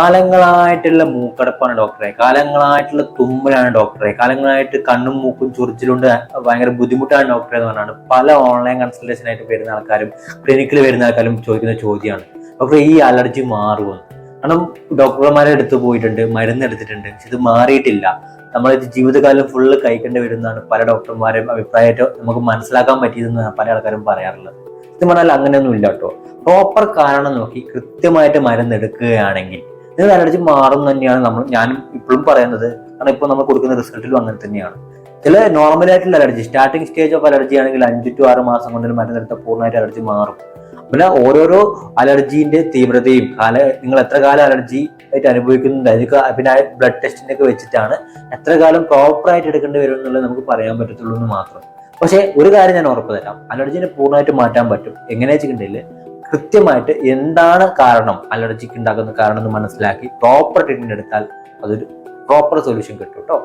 കാലങ്ങളായിട്ടുള്ള മൂക്കടപ്പാണ് ഡോക്ടറെ. കാലങ്ങളായിട്ടുള്ള തുമ്മലാണ് ഡോക്ടറെ. കാലങ്ങളായിട്ട് കണ്ണും മൂക്കും ചൊറിച്ചിലുണ്ട്. ഭയങ്കര ബുദ്ധിമുട്ടാണ് ഡോക്ടറെ എന്ന് പറഞ്ഞാണ് പല ഓൺലൈൻ കൺസൾട്ടേഷൻ ആയിട്ട് വരുന്ന ആൾക്കാരും ക്ലിനിക്കിൽ വരുന്ന ആൾക്കാരും ചോദിക്കുന്ന ചോദ്യമാണ്. ഡോക്ടറെ ഈ അലർജി മാറുമെന്ന് കാരണം ഡോക്ടർമാരെ അടുത്ത് പോയിട്ടുണ്ട് മരുന്ന് എടുത്തിട്ടുണ്ട്. പക്ഷെ ഇത് മാറിയിട്ടില്ല. നമ്മൾ ജീവിതകാലം ഫുള്ള് കഴിക്കേണ്ടി വരുന്നതാണ് പല ഡോക്ടർമാരും അഭിപ്രായമായിട്ട് നമുക്ക് മനസ്സിലാക്കാൻ പറ്റിയതെന്ന് പല ആൾക്കാരും പറയാറുള്ളത്. ഇത് പറഞ്ഞാൽ അങ്ങനെയൊന്നും ഇല്ല കേട്ടോ. പ്രോപ്പർ കാരണം നോക്കി കൃത്യമായിട്ട് മരുന്ന് എടുക്കുകയാണെങ്കിൽ നിങ്ങൾ അലർജി മാറും തന്നെയാണ് നമ്മൾ ഞാനും ഇപ്പോഴും പറയുന്നത്. കാരണം ഇപ്പോൾ നമ്മൾ കൊടുക്കുന്ന റിസൾട്ടിലും അങ്ങനെ തന്നെയാണ്. ചില നോർമൽ ആയിട്ടുള്ള allergy starting stage of allergy ആണെങ്കിൽ അഞ്ച് ടു ആറ് മാസം കൊണ്ട് മരുന്ന് നേരത്തെ പൂർണമായിട്ട് അലർജി മാറും. പിന്നെ ഓരോരോ അലർജീന്റെ തീവ്രതയും കാല നിങ്ങൾ എത്ര കാലം അലർജി ആയിട്ട് അനുഭവിക്കുന്നുണ്ട് അതിന് പിന്നെ ബ്ലഡ് ടെസ്റ്റിന്റെ ഒക്കെ വെച്ചിട്ടാണ് എത്ര കാലം പ്രോപ്പർ ആയിട്ട് എടുക്കേണ്ടി വരും എന്നുള്ളത് നമുക്ക് പറയാൻ പറ്റത്തുള്ളൂ എന്ന് മാത്രം. പക്ഷേ ഒരു കാര്യം ഞാൻ ഉറപ്പ് തരാം. അലർജിനെ പൂർണമായിട്ട് മാറ്റാൻ പറ്റും. എങ്ങനെ വെച്ചിട്ടുണ്ടെങ്കിൽ കൃത്യമായിട്ട് എന്താണ് കാരണം അലർജിക്ക് ഉണ്ടാകുന്ന കാരണം എന്ന് മനസ്സിലാക്കി പ്രോപ്പർ ട്രീറ്റ്മെന്റ് എടുത്താൽ അതൊരു പ്രോപ്പർ സൊല്യൂഷൻ കിട്ടും കേട്ടോ